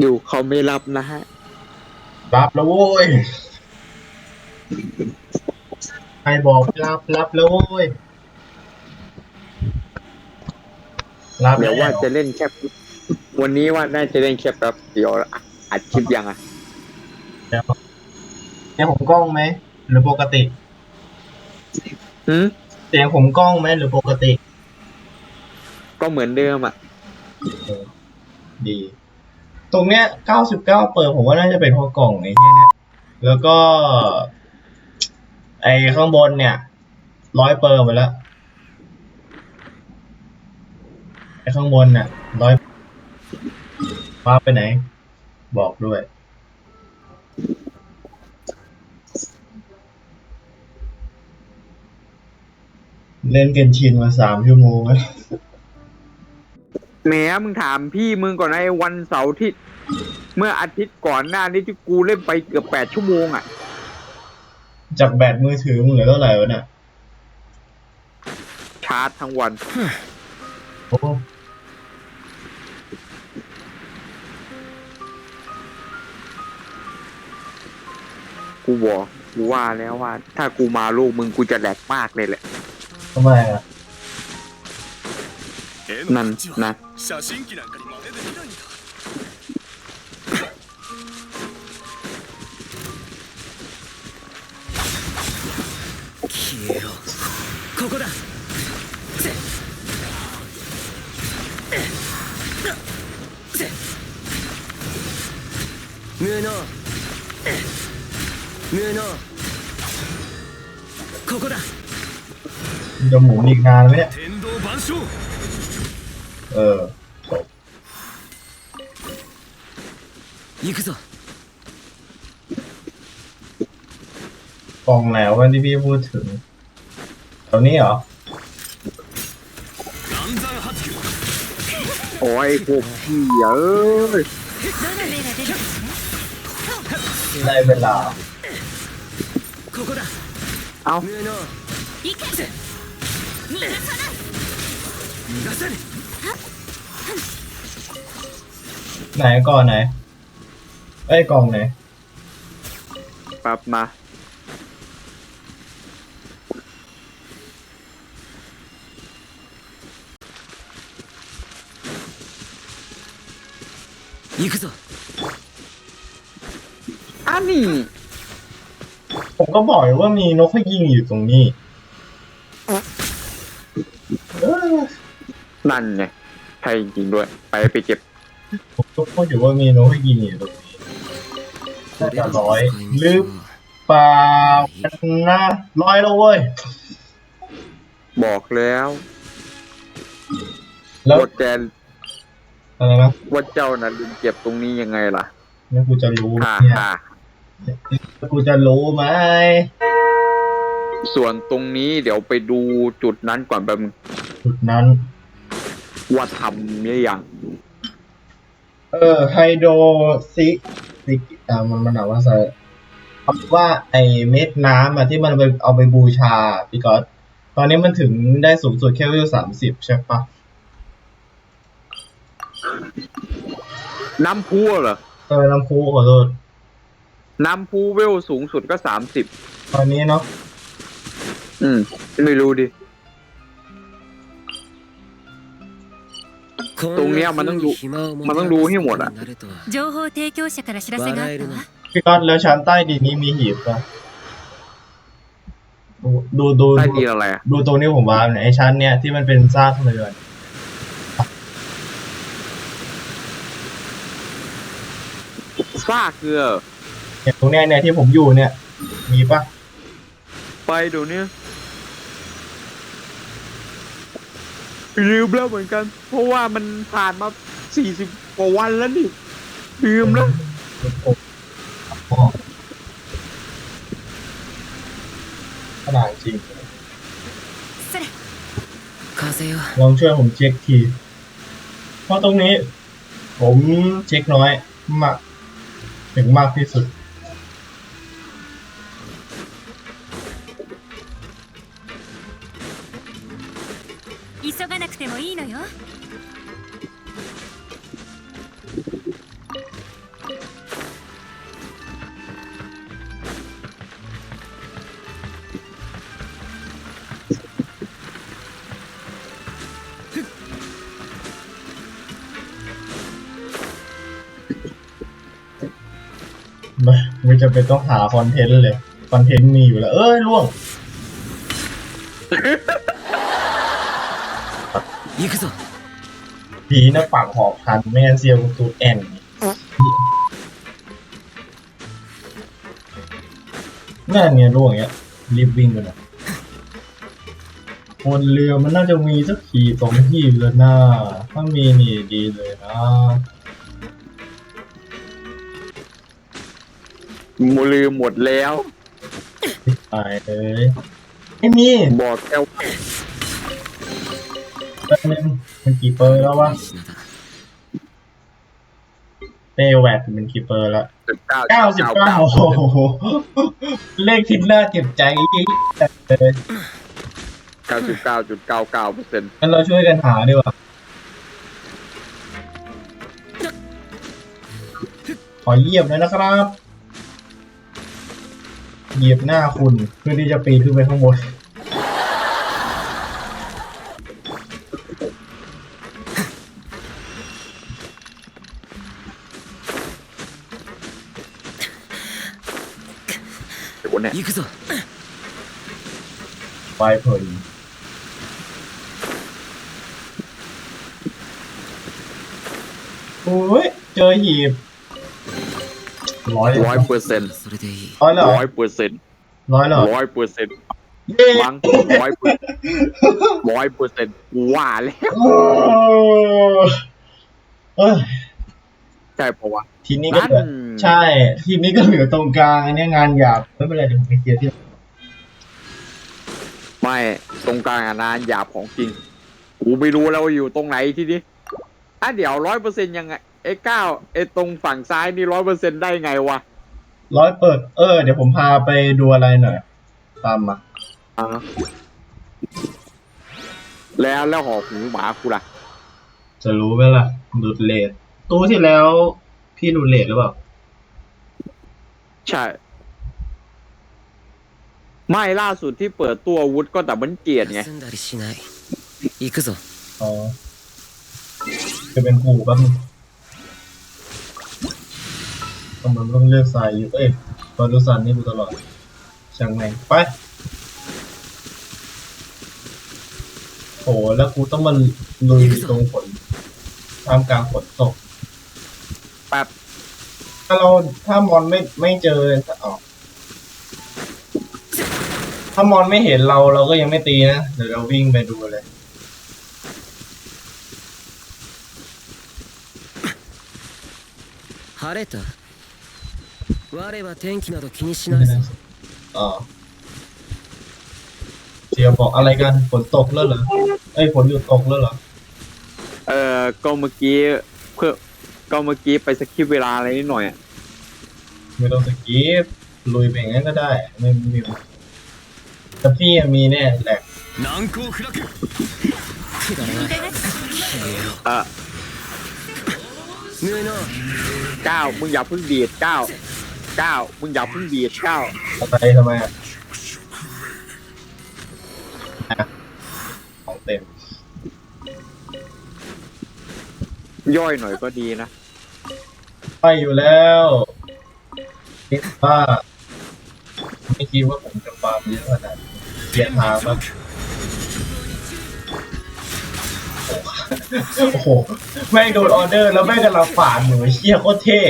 อยู่เขาไม่รับนะฮะ รับแล้วโว้ยใครบอกรับรับแล้วโว้ยรับเดี๋ยวว่าแล้จะเล่นแค่วันนี้ว่าน่าจะเล่นแค่แป๊บเดียวละอัดคลิปยังอะเสียงผมกล้องไหมหรือปกติหืมเสียงผมกล้องไหมหรือปกติ ก็เหมือนเดิมอะดี ตรงเนี้ยเก้าสิบเก้าเปิดผมว่าน่าจะเป็นพราะกล่องไอ้เนี้ยแล้วก็ ไอ้ข้างบนเนี่ยร้อยเปิดไปแล้วไอ้ข้างบนเนี่ยร้อยว่าไปไหน บอกด้วย เล่นเกนชินมาสามชั่วโมงแล้ว แหมมึงถามพี่มึงก่อนนะไอ้วันเสาร์ที่ เมื่ออาทิตย์ก่อนหน้านี้ที่กูเล่นไปเกือบแปดชั่วโมงอะ จากแบตมือถือมึงเหลือเท่าไหร่วะเนี่ยชาร์จทั้งวัน โอ้กูบอกกูว่าแล้วว่า ถ้ากูมาลูกมึงกูจะแหลกมากเลยแหละทำไมอะ 絵なんの価値なは写真機なんかに真似できないんだ消えろここだ無能無能ここだ มันจะหมุนอีกนานไหมเนี่ย 天道万象 เออจบ 行くぞ กล่องไหนวันที่พี่พูดถึงแถวนี้เหรอ 暗算発球 โอ้ยพวกพี่เอ้ย ได้เวลา ここだ เอา 無能行け逃がさない逃がせぬ ไหนก่อนไหนไอ้ยกล่องไหน ปรับมา 行くぞ อันนี้ ผมก็บอกอยู่ว่ามีนกให้ยิงอยู่ตรงนี้เออ นั่นไง ใช่จริงๆด้วย ไปไปเก็บผมก็พูดอยู่ว่ามีนกให้ยิงอยู่ตรงนี้น่าจะร้อยหรือเปล่านะร้อยแล้วเว้ย บอกแล้วแล้วว่าแกอะไรนะว่าเจ้าน่ะลืมเก็บตรงนี้ยังไงล่ะแล้วกูจะรู้ไหมฮ่าเนี่ยฮ่าแล้วกูจะรู้ไหมส่วนตรงนี้เดี๋ยวไปดูจุดนั้นก่อนแบบจุดนั้น ว่าทำหรือยังเออไฮโดรซิกซิกอ่ามันมันอ่านว่าอะไรคำว่าไอเม็ดน้ำอะที่มันไปเอาไปบูชาพี่ก๊อตตอนนี้มันถึงได้สูงสุดแค่วิวสามสิบใช่ปะน้ำพุเหรอเออน้ำพุขอโทษน้ำพุเวลสูงสุดก็สามสิบตอนนี้เนาะอืม ไม่รู้ดิ ตรงเนี้ยมันต้องดูมันต้องดูให้หมดอะ 情報提供者から知らせがあったわ พี่ก๊อตแล้วชั้นใต้ดินนี้มีหีบปะดูดูดู ใต้ดินอะไรอะ ดูตรงนี้ผมว่าเนี่ยไอชั้นเนี่ยที่มันเป็นซากเรือน ซากเกลือ เนี่ยตรงเนี้ยเนี่ยที่ผมอยู่เนี่ย มีปะ ไปเดี๋ยวนี้ ลืมแล้วเหมือนกัน เพราะว่ามันผ่านมาสี่สิบกว่าวันแล้วนี่ลืมแล้วขนาดจริงลองช่วยผมเช็คที เพราะตรงนี้ ผมเช็คน้อยมาก ถึงมากที่สุด ไม่ไม่จำเป็นต้องหาคอนเทนต์เลย คอนเทนต์มีอยู่แล้ว เอ้ยล่วง 行くぞ ผีนะปากหอบพันไม่งั้นเซียวตูดแอนนั่นไงล่วงอย่างเงี้ย รีบวิ่งไปหน่อยบนเรือมันน่าจะมีสักขีสองขีแล้วนะถ้ามีนี่ดีเลยนะ มลืมหมดแล้ว ตายเลยไม่มีบอกแค่ว่าแป๊บนึงมันกี่เปอร์แล้ววะ品だเตแวดเป็นกี่เปอร์แล้วสิบเก้าเก้าสิบเก้าโอ้โหเลขทิศหน้าเจ็บใจยิ่งเลยเก้าสิบเก้าจุดเก้าเก้าเปอร์เซ็นต์งั้นเราช่วยกันหาดีกว่าขอเหยียบเลยนะครับ เหยียบหน้าคุณเพื่อที่จะปีนขึ้นไปข้างบน เดี๋ยวเนี่ย 行くぞ ไปเพลินโอ้ย เจอหีบ ร้อย ร้อยเปอร์เซ็นต์ それでいい ร้อยเหรอ ร้อยเปอร์เซ็นต์ ร้อยเหรอ ร้อยเปอร์เซ็นต์ เย้ มั้งร้อยเปอร์ร้อยเปอร์เซ็นต์ว่าแล้ว โอ้เอ้ย ใช่ปะวะ ทีนี้ก็เหลือ นั่น ใช่ ทีนี้ก็เหลือตรงกลางอันเนี้ยงานหยาบไม่เป็นไรเดี๋ยวผมไปเคลียร์ที่ ไม่ตรงกลางอะนานหยาบของจริงกูไม่รู้แล้วว่าอยู่ตรงไหนทีนี้อ่ะเดี๋ยวร้อยเปอร์เซ็นต์ยังไง ไอ้เก้าไอ้ตรงฝั่งซ้ายนี่ร้อยเปอร์เซ็นต์ได้ไงวะ ร้อยเปิด เออ เดี๋ยวผมพาไปดูอะไรหน่อย ตามมา อ่ะแล้วแล้วหอหูหมากูล่ะ จะรู้ไหมล่ะดูดเลทตู้ที่แล้ว พี่ดูดเลทหรือเปล่า ใช่ ไม่ล่าสุดที่เปิดตัวอาวุธก็แต่มันเกลียดไง 休んだりしない行くぞ อ๋อ จะเป็นกูแป๊บนึง ทำไมมันต้องเลือกสายอยู่ เอ้ยตอนดูสันนี่กูตลอด ช่างแม่งไป โอ้แล้วกูต้องมาลุยตรงฝนท่ามกลางฝนตก แป๊บ ถ้าเราถ้ามอนไม่ไม่เจออ๋อถ้ามอนไม่เห็นเราเราก็ยังไม่ตีนะ เดี๋ยวเราวิ่งไปดูเลย 晴れた 我は天気など気にしないぞ อ๋อเชียร์บอกอะไรกันฝนตกแล้วเหรอเอ้ยฝนหยุดตกแล้วเหรอ เออก็เมื่อกี้เพื่อก็เมื่อกี้ไปสกิปเวลาอะไรนิดหน่อยอะ ไม่ต้องสกีปลุยไปอย่างนั้นก็ได้ ไม่ไม่มีปัญหาแต่พี่อะมีแน่แหละ 難攻不落くだらない เออ ぬえな เก้ามึงอย่าเพิ่งดีดเก้า เก้ามึงอย่าเพิ่งดีดเก้าอะไรทำไมอะอะของเต็มย่อยหน่อยก็ดีนะไปอยู่แล้วคิดว่าไม่คิดว่าผมจะฟาร์มเยอะขนาดนี้เกียร์ทางแบบโอ้โห แม่งโดนออเดอร์แล้วแม่งกำลังฝานหนูเชี่ยโคตรเท่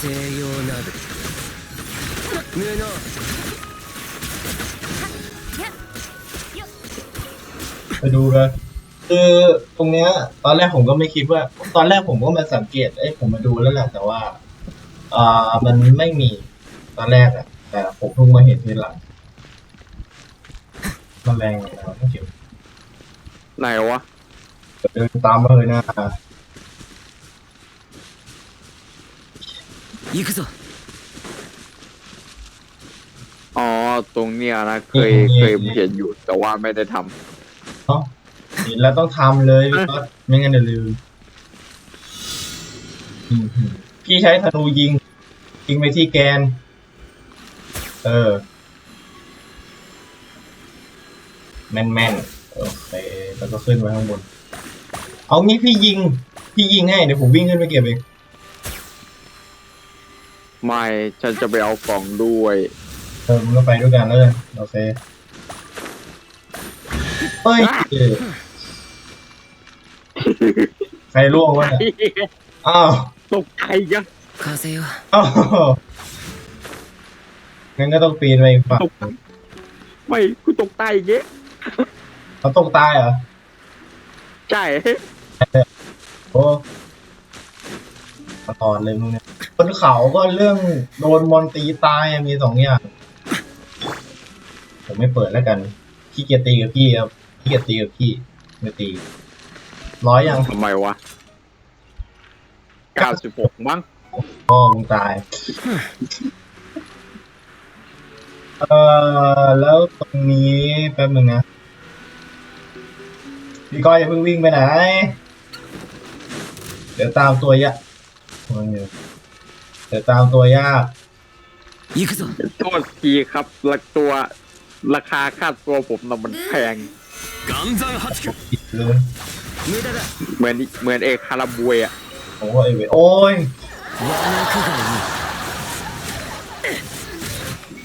西洋などぬえなやよ ไปดูกันคือตรงเนี้ย ตอนแรกผมก็ไม่คิดว่า ตอนแรกผมก็มาสังเกต เอ้ยผมมาดูแล้วแหละ แต่ว่า อ่า มันไม่มี ตอนแรกอะแต่ผมเพิ่งมาเห็นทีหลังแมันแรงนะครับไม่เกี่ยว ไหนวะ เดินตามมาเลยนะ 行くぞ อ๋อ ตรงเนี้ยนะ เคยเคยเห็นอยู่ แต่ว่าไม่ได้ทำ เอ้าเห็นแล้วต้องทำเลยพี่ก๊อตไม่งั้นเดี๋ยวลืมอืมพี่ใช้ธนูยิง ยิงไปที่แกน เออ แม่นแม่นๆโอเค แล้วก็ขึ้นไปข้างบน เอางี้พี่ยิง พี่ยิงให้ เดี๋ยวผมวิ่งขึ้นไปเก็บเอง ไม่ฉันจะไปเอากล่องด้วย เออมึงก็ไปด้วยกันแล้วกันโอเคเฮ้ยใครล่วงวะเนี่ยอ้าวตกใจยัง風よอ้าวงั้นก็ต้องปีนไปอีกฝั่งตกไม่กูตกใจอีกเงี้ยเขาตกตายเหรอใช่ โอ้มาตอนเลยมึงเนี่ยบ นเขาก็เรื่องโดนมอนตีตายอะมีสองอย่างผมไม่เปิดแล้วกันขี้เกียจตีกับพี่ครับขี้เกียจตีกับพี่ไม่ตีร้อยยังทำไมวะเก้าสิบหกมั้งพ่อมึงตาย เออแล้วตรงนี้แป๊บนึงนะ พี่ก้อยอย่าเพิ่งวิ่งไปไหน เดี๋ยวตามตัวยะเดี๋ย วตามตัวยาก 行くぞ โทษทีครับละตัวราคาค่าตัวผมน่ะมันแพง 岩山八九 ผิดเลย 無駄だ เหมือนเหมือนเอกคาราบวยอ่ะ ผมก็ไอ้เวยโอ้ย 和楽がいい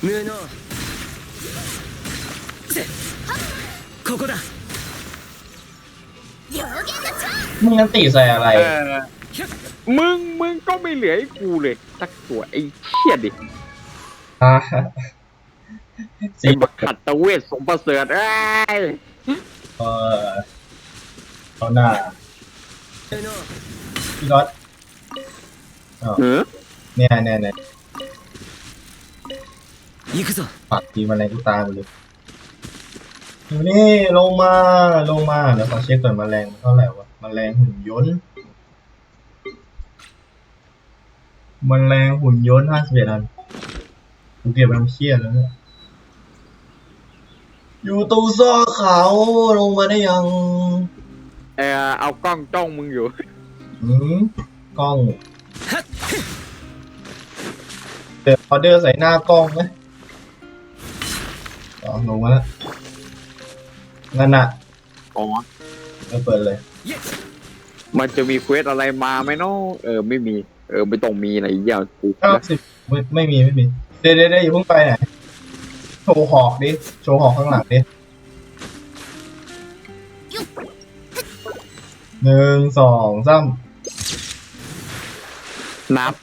無能せここだ両言のチャン มึงนันตีใส่อะไร เออ มึงมึงก็ไม่เหลือให้กูเลยสักตัวไอ้เชี่ยดิ อ่า ไอ้บักขัดตะเวทสมประเสริฐเอ้ย เออเอาหน้า 無能 พี่ก๊อต เออ เนี่ยเนี่ยเนี่ย 行くぞ ปักทีมันอะไรกูตายหมดเลยอยู่นี่ลงมาลงมาเดี๋ยวขอเช็คก่อนแมลงเท่าไหร่วะแมลงหุ่นยนต์ แมลงหุ่นยนต์ห้าสิบเอ็ดอันกูเก็บน้ำเชี่ยแล้วเนี่ยอยู่ตรงซอกเขาลงมาได้ยังเออเอากล้องจ้องมึงอยู่ อืมกล้องเดี๋ยวออเดอร์ใส่หน้ากล้องไหมอ๋อลงมาแล้วงั้นอะอ๋อไม่เปิดเลย มันจะมีเควสอะไรมาไหมเนาะเออไม่มี เออไม่ต้องมีอะไรอย่างเงี้ยกูเก้าสิบไม่ไม่มีไม่มี เดี๋ยวเดี๋ยวเดี๋ยวอย่าเพิ่งไปไหนโชว์หอกดิ โชว์หอกข้างหลังดิหนึ่งสองสามนับ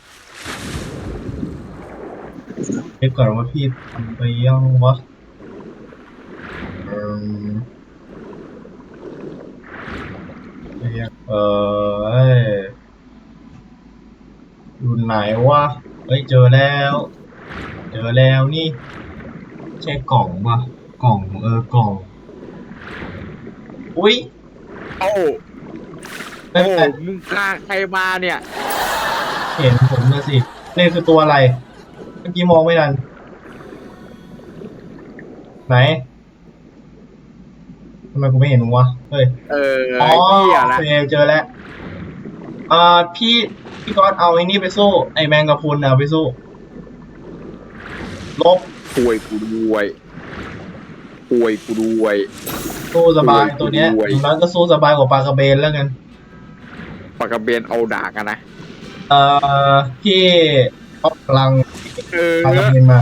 เช็คก่อนว่าพี่ทำไปยังวะเอิ่มเออเอ้ย อยู่ไหนวะเฮ้ยเจอแล้ว เจอแล้วนี่ ใช่กล่องปะกล่องเออกล่อง อุ้ยโอ้ไม่โอ้เป็นไรมึงฆ่าใครมาเนี่ย เห็นผมนะสินี่คือตัวอะไร เมื่อกี้มองไม่ทันไหนทำไมกูไม่เห็นวะเฮ้ย เอออ๋อไอ้เหี้ยโอนะเคเจอแล้วอ่าพี่ พี่ก๊อตเอาไอ้นี่ไปสู้ ไอ้แมงกะพรุนเอาไปสู้ ลบป่วยกูด้วยป่วยกูด้วย สู้สบายโอ้ยตัวเนี้ยโอ้ยอย่างนั้นก็สู้สบายกว่าปลากระเบนแล้วกัน ปากกระเบนเอาดากันนะ เอ่อพี่เอาพลังเออ ปลากระเบนมา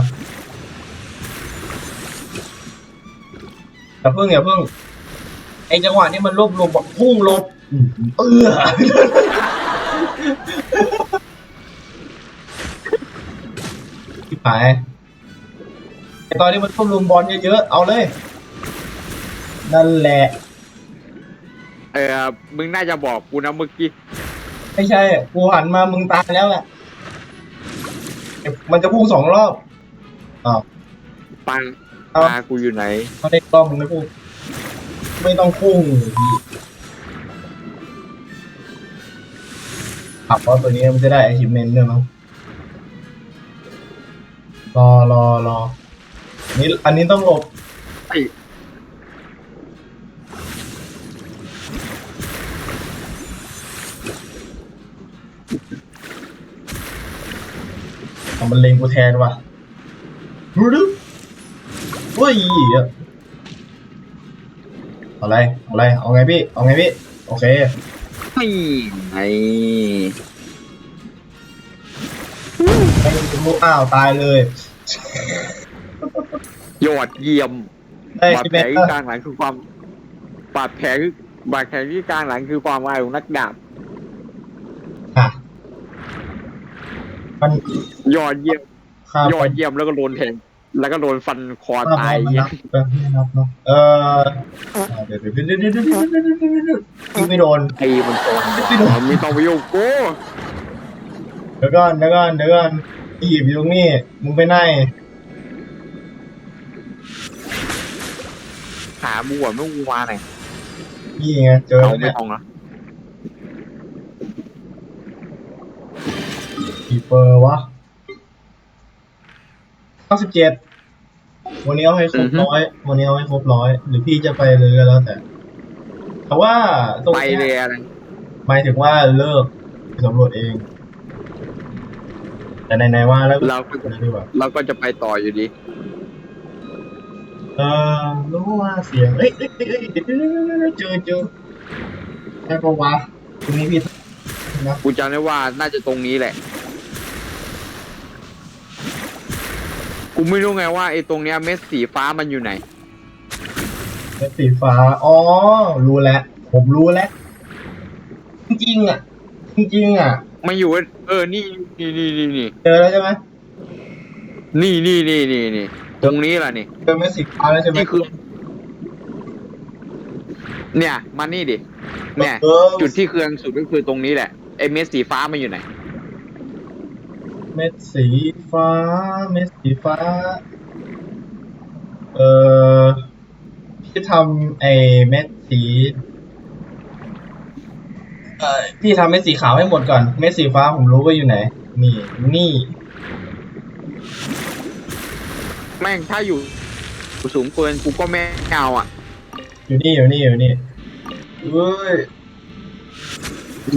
อย่าเพิ่งอย่าเพิ่งไอจังหวะนี้มันรวบรวมแบบพุ่งลบอืมเออ ที่หายไอตอนนี้มันรวบรวมบอลเยอะๆ เอาเลย นั่นแหละ เออ มึงน่าจะบอกกูนะเมื่อกี้ ไม่ใช่ กูหันมามึงตายแล้วแหละมันจะพุ่งสองรอบอ้าวปังเอ้าตากูอยู่ไหนไม่ได้กล้องมึงไม่พุ่งไม่ต้องพุ่ง ขับเพราะตัวนี้มันจะได้ achievement ด้วยมั้งรอรอรออันนี้อันนี้ต้องหลบไอ้เอามันเล็งกูแทนว่ะรู้ดึเฮ้ยเอาอะไรเอาอะไรเอาไงพี่ เอาไงพี่ โอเค ไม่ไงไอ้ลูกอ้าวตายเลยยอดเยี่ยมได้บาดพี่แผเมลธที่กลางหลังคือความบาดแผลคือบาดแผลที่กลางหลังคือความวายของนักดาบค่ะมันยอดเยี่ยมค่ายอดเยี่ยมแล้วก็โดนแทง แล้วก็โดนฟันคอตายเงี้ยเออเดี๋ยวเดี๋ยวเดี๋ยวเดี๋ยวเดี๋ยวเดี๋ยวเดี๋ยวงไม่โดนไอ้มันโดนมีตอวิโอโก้เดี๋ยวก่อนเดี๋ยวก่อนเดี๋ยวก่อนอีบอยู่ตรงนี้มึงไปไหนหาบัวไม่กูมาไหนนี่ไงเจอแล้วเนี่ยอีเปอร์วะ ก้าสิบเจ็ดวันนี้เอาให้ครบร้อยวันนี้เอาให้ครบร้อยหรือพี่จะไปเลยก็แล้วแต่ แต่ว่าตรงไปเนี้ยเลยอะไรหมายถึงว่าเลิกไปสำรวจเอง แต่ไหนๆว่าแล้วเราก็จะดีกว่า เราก็จะไปต่ออยู่ดี เออรู้ว่าเสียงเอ้ยเอ้ยเอ้ยเอ้ยเดี๋ยวเดี๋ยวเดี๋ยวเจอเจอใช่ปะวะตรงนี้พี่นะกูจำได้ว่าน่าจะตรงนี้แหละ กูไม่รู้ไงว่าไอ้ตรงเนี้ยเม็ดสีฟ้ามันอยู่ไหนเป็นสีฟ้า อ๋อ รู้แล้ว ผมรู้แล้ว จริงๆอะ จริงๆอะ มันอยู่ เออ นี่นี่นี่นี่นี่เจอแล้วใช่ไหมนี่นี่นี่นี่นี่ตรงนี้แหละนี่ เจอเม็ดสีฟ้าแล้วใช่ไหมนี่คือ เนี่ย มานี่ดิ เนี่ยเออจุดที่เคืองสุดก็คือตรงนี้แหละ ไอ้เม็ดสีฟ้ามันอยู่ไหน เม็ดสีฟ้า เม็ดสีฟ้า เออพี่ทำไอ้เม็ดสี เออพี่ทำเม็ดสีขาวให้หมดก่อน เม็ดสีฟ้าผมรู้ว่าอยู่ไหน นี่ นี่ แม่งถ้าอยู่สูงเกินกูก็ไม่เอาอะ อยู่นี่ อยู่นี่ อยู่นี่เว้ย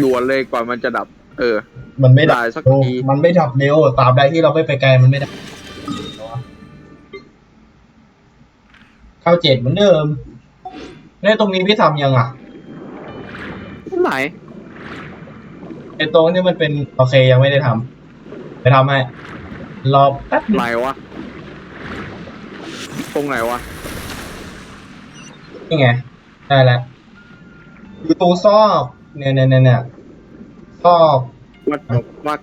ด่วนเลยก่อนมันจะดับ เออ มันไม่ดับได้สักเร็วที มันไม่ดับเร็วตราบใดที่เราไม่ไปไกลมันไม่ดับเข้าเจ็ดเหมือนเดิมเนี่ยตรงนี้พี่ทำยังอะไหนไอ้ตรงที่มันเป็นโอเคยังไม่ได้ทำไปทำให้รอแป๊บนึงไหนวะตรงไหนวะนี่ไงได้แล้วอยู่ตรงซอกเนี่ยเนี่ยเนี่ยเนี่ยซอก วัดวัด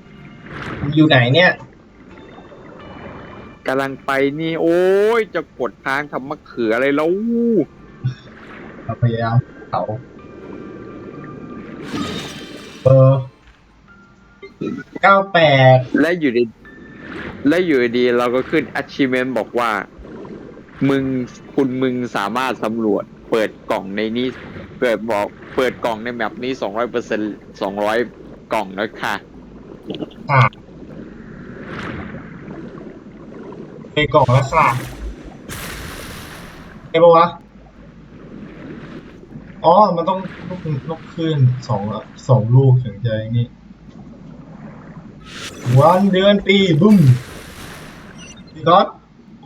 อยู่ไหนเนี่ยกำลังไปนี่ โอ้ย จะกดทางทำมะเขืออะไรแล้วเราพยายามเขาเออเก้าแปดและอยู่ดีและอยู่ดีๆเราก็ขึ้น achievement บอกว่า มึงคุณมึงสามารถสำรวจ เปิดกล่องในนี้ เปิดบอก เปิดกล่องในแมปนี้สองร้อยเปอร์เซ็นสองร้อย กล่องแล้วค่ะอะในกล่องแล้วค่ะไอ้ปะวะ อ๋อ มันต้องลูกลูกขึ้นสองสองลูกถึงจะไอ้นี่ วันเดือนปีบุ้มพี่ก๊อต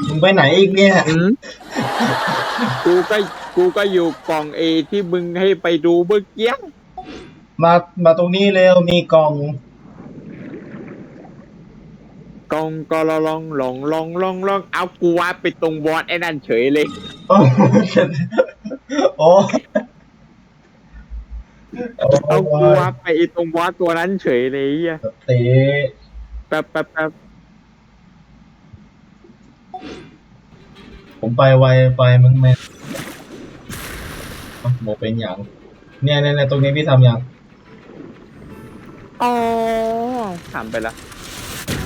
มึงไปไหนอีกเนี่ย อืมกูก็กูก็อยู่กล่องเอที่มึงให้ไปดูเมื่อกี้ มามาตรงนี้เร็วมีกล่องกล่องก็ลองลองลองลองลองเอากูว่าไปตรงบอสไอ้นั่นเฉยเลย โอ้โอ้โอ้เอากูว่าไปไอ้ตรงบอสตัวนั้นเฉยเลยไอะเตะแป๊บแป๊บแป๊บผมไปไวไปมึงไม่โมเป็นอย่าง เนี่ยเนี่ยเนี่ยตรงนี้พี่ทำยัง อ๋อถามไปละ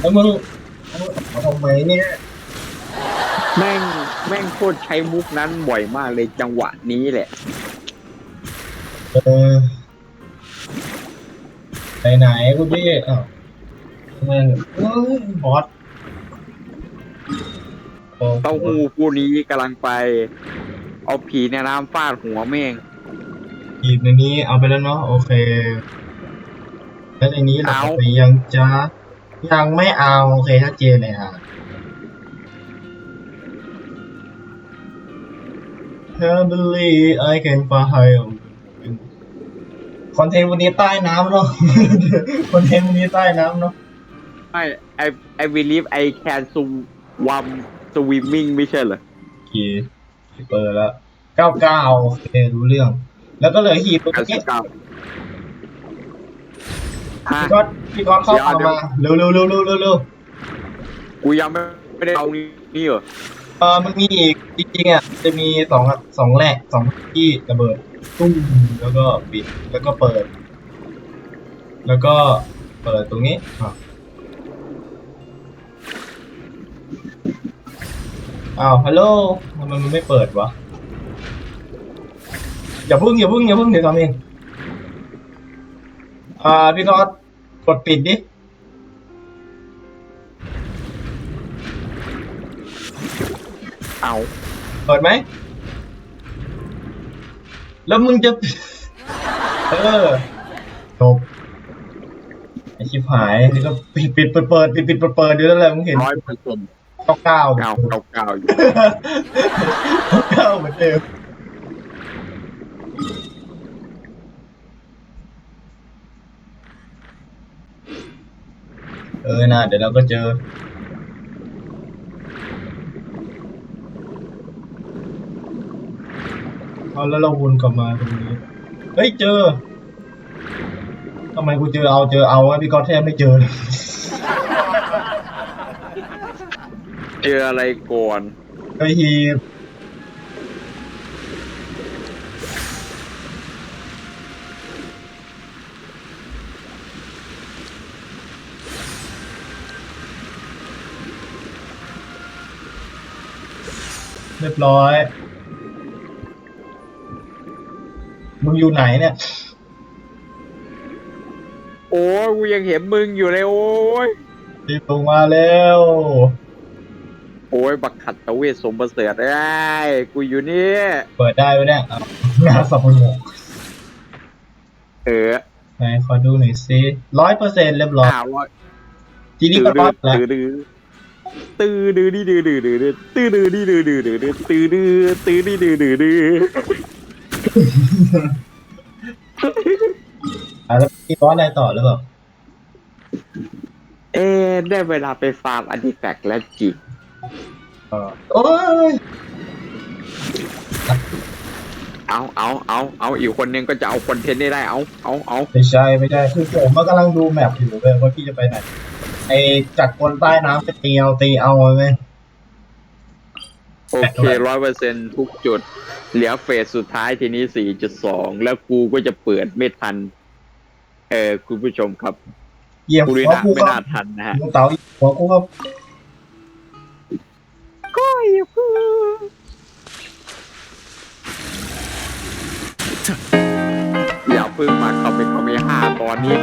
แล้วมึงเอาทำไมเนี่ยแม่งแม่งโคตรใช้มุกนั้นบ่อยมากเลยจังหวะนี้แหละ เออไปไหนกูพี่อ้าวทำไมเอ้ยบอสโอ้เต้าหู้ผู้นี้กำลังไป เอาผีในน้ำฟาดหัวแม่งอีกในนี้เอาไปแล้วเนาะโอเค แล้วในนี้เราเอาไปยังจ้ายังไม่เอาโอเคชัดเจนเลยอะ Can't believe I can fly ขอคอนเทนต์วันนี้ใต้น้ำเนาะคอนเทนต์วันนี้ใต้น้ำเนาะไม่ I I believe I can swim swimming ไม่ใช่เหรอโอเคเปิดแล้วเก้าเก้าโอเครู้เรื่อง แล้วก็เหลือหีบตรงการสนี้กาว ฮะ พี่ก๊อตพี่ก๊อตเข้าเดี๋ยวมามาเร็วเร็วเร็วเร็วเร็วเร็วกูยังไม่ไม่ได้เอานี่นี่เหรอเออมันมีอีกจริงๆอะจะมีสองสองแหลกสองที่ระเบิดตุ้มแล้วก็ปิดแล้วก็เปิด แล้วก็เปิดตรงนี้อะอ้าวฮัลโหลทำไมมันไม่เปิดวะอย่าพึ่งอย่าพึ่งอย่าพึ่งเดี๋ยวทำเองอ่าพี่ก๊อต กดปิดดิเอาเปิดไหม แล้วมึงจะ เออจบไอชิบหายนี่ก็ปิดปิดเปิดเปิดปิดปิดเปิดเปิดอยู่นั่นแหละมึงเห็นร้อยเปอร์เซ็นต์เก้าเก้าเก้าเก้าเก้าอยู่เก้าเก้าเหมือนเดิม ออนะเดี๋ยวเราก็เจอ เอาแล้วเราวนกลับมาตรงนี้ เฮ้ยเจอทำไมกูเจอเอาเจอเอาอะพี่ก๊อตแทบไม่เจอเลยเจออะไรก่อน ไอฮีบ เรียบร้อย มึงอยู่ไหนเนี่ย โอ้ยกูยังเห็นมึงอยู่เลยโอ้ยรีบลงมาแล้ว โอ้ยบักขัดตะเวทสมประเสริฐได้กูอยู่นี่เปิดได้ไหมเนี่ยเอาหน้าสับปะรดเออไหนขอดูหน่อยสิร้อยเปอร์เซ็นต์เรียบร้อยอ้าวร้อยทีนี้ก็ร้อยแล้วตื้อ ตื้อตื้อดื้อดื้อดื้อดื้อดื้อตื้อดื้อดื้อดื้อดื้อดื้อดื้อตื้อดื้อตื้อดื้อดื้อดื้อดื้ออะแล้วมีร้อนอะไรต่อหรือเปล่าเอ๊ะได้เวลาไปฟาร์มอันติแฟกต์แล้วจิเออโอ้ยเอาเอาเอาเอาอีกคนนึงก็จะเอาคอนเทนต์ได้ได้เอาเอาเอาไม่ใช่ไม่ใช่คือผมมันกำลังดูแมพอยู่เลยว่าพี่จะไปไหน ไอจากคนใต้น้ำไปตีเอาตีเอาไหมโอเคร้อยเปอร์เซ็นทุกจุด เหลือเฟสสุดท้ายทีนี้สี่จุดสองแล้วกูก็จะเปิดไม่ทัน เออคุณผู้ชมครับเหยียบกูหันี่วนะกูไม่ครัน่าบทันนะฮะลูกเต๋าหัวกูครับอย่าเพิ่งมาคอมเมนต์คอมเมนต์ห้าตอนนี้